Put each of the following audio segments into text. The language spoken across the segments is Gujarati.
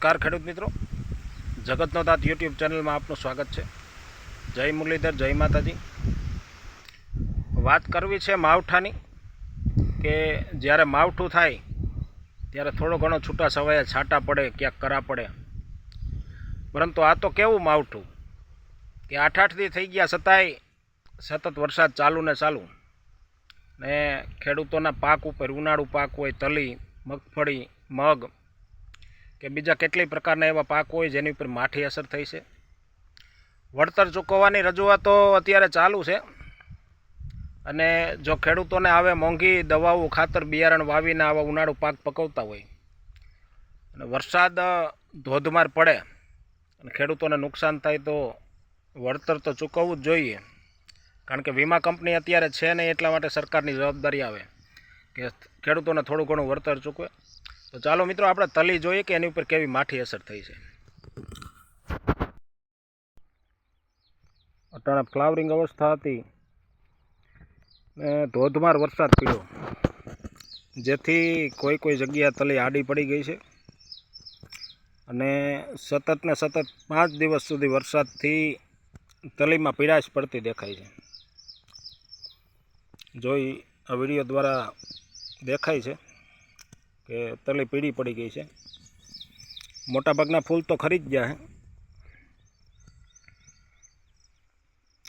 નમસ્કાર ખેડૂત મિત્રો. જગતનો તાત યુટ્યુબ ચેનલમાં આપનું સ્વાગત છે. જય મુરલીધર, જય માતાજી. વાત કરવી છે માવઠાની કે જ્યારે માવઠું થાય ત્યારે થોડો ઘણો છૂટા સવાયા છાંટા પડે, ક્યાંક કરા પડે. પરંતુ આ તો કેવું માવઠું? કે આઠ આઠ દી થઈ ગયા છતાંય સતત વરસાદ ચાલુ ને ચાલુ. ને ખેડૂતોના પાક ઉપર ઉનાળુ પાક હોય, તલી, મગફળી, મગ કે બીજા કેટલી પ્રકારના એવા પાક હોય જેની ઉપર માઠી અસર થઈ છે? વળતર ચૂકવવાની રજૂઆતો અત્યારે ચાલુ છે. અને જો ખેડૂતોને આવે મોંઘી દવાઓ, ખાતર, બિયારણ વાવીને આવા ઉનાળુ પાક પકવતા હોય, અને વરસાદ ધોધમાર પડે, અને ખેડૂતોને નુકસાન થાય, તો વળતર તો ચૂકવવું જ જોઈએ. કારણ કે વીમા કંપની અત્યારે છે નહીં એટલા માટે સરકારની જવાબદારી આવે કે ખેડૂતોને થોડું ઘણું વળતર ચૂકવે. તો ચાલો મિત્રો, આપણે તલી જોઈએ કે એની ઉપર કેવી માઠી અસર થઈ છે. અટાણે ફ્લાવરિંગ અવસ્થા હતી. ને ધોધમાર વરસાદ પડ્યો. જેથી કોઈ કોઈ જગ્યા તલી આડી પડી ગઈ છે. અને સતત ને સતત પાંચ દિવસ સુધી વરસાદથી તલીમાં પીડાશ પડતી દેખાય છે. જોઈ આ વીડિયો દ્વારા દેખાય છે. કે તલી પીળી પડી ગઈ છે. મોટાભાગના ફૂલ તો ખરી જ ગયા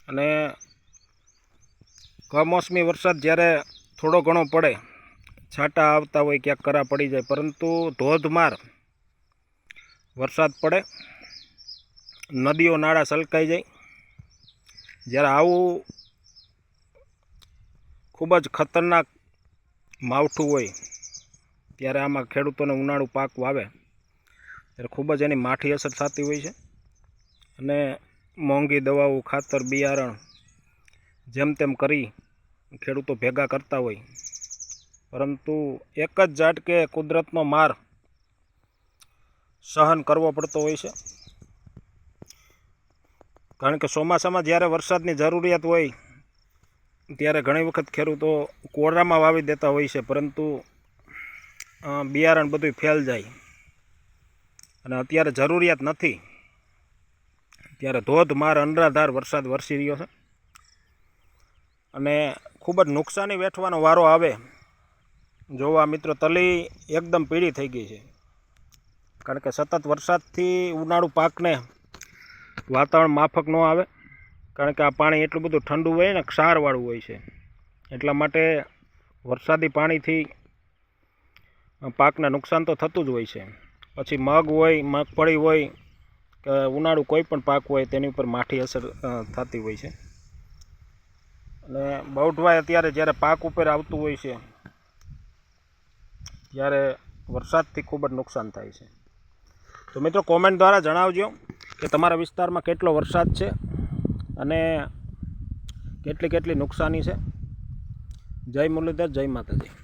અને કમોસમી વરસાદ જ્યારે થોડો ઘણો પડે, છાંટા આવતા હોય ક્યાંક કરા પડી જાય, પરંતુ ધોધમાર વરસાદ પડે, નદીઓ નાળા સલકાઈ જાય. જ્યારે આવું ખૂબ જ ખતરનાક માવઠું હોય ત્યારે આમાં ખેડૂતોને ઉનાળુ પાક વાવે. ત્યારે ખૂબ જ એની માઠી અસર થતી હોય છે. અને મોંઘી દવાઓ, ખાતર, બિયારણ જેમ તેમ કરી ખેડૂતો ભેગા કરતા હોય. પરંતુ એક જ ઝાટકે કુદરતનો માર સહન કરવો પડતો હોય છે. કારણ કે ચોમાસામાં જ્યારે વરસાદની જરૂરિયાત હોય, ત્યારે ઘણી વખત ખેડૂતો કોરામાં વાવી દેતા હોય છે. પરંતુ બિયારણ બધું ફેલ જાય. અને અત્યારે જરૂરિયાત નથી. ત્યારે ધોધમાર અનરાધાર વરસાદ વરસી રહ્યો છે. અને ખૂબ જ નુકસાની વેઠવાનો વારો આવે. જોવા મિત્રો, તલી એકદમ પીળી થઈ ગઈ છે. કારણ કે સતત વરસાદથી ઉનાળુ પાકને વાતાવરણ માફક ન આવે. કારણ કે આ પાણી એટલું બધું ઠંડુ હોય ને, ક્ષારવાળું હોય છે. એટલા માટે વરસાદી પાણીથી પાકને નુકસાન તો થતું જ હોય છે. પછી મગ હોય, મગફળી હોય, કે ઉનાળુ કોઈ પણ પાક હોય તેની ઉપર માઠી અસર થતી હોય છે. અને બૌઢવાય અત્યારે જ્યારે પાક ઉપર આવતું હોય છે, ત્યારે વરસાદથી ખૂબ જ નુકસાન થાય છે. તો મિત્રો કોમેન્ટ દ્વારા જણાવજો કે તમારા વિસ્તારમાં કેટલો વરસાદ છે અને કેટલી કેટલી નુકસાની છે. જય મુરલીધર, જય માતાજી.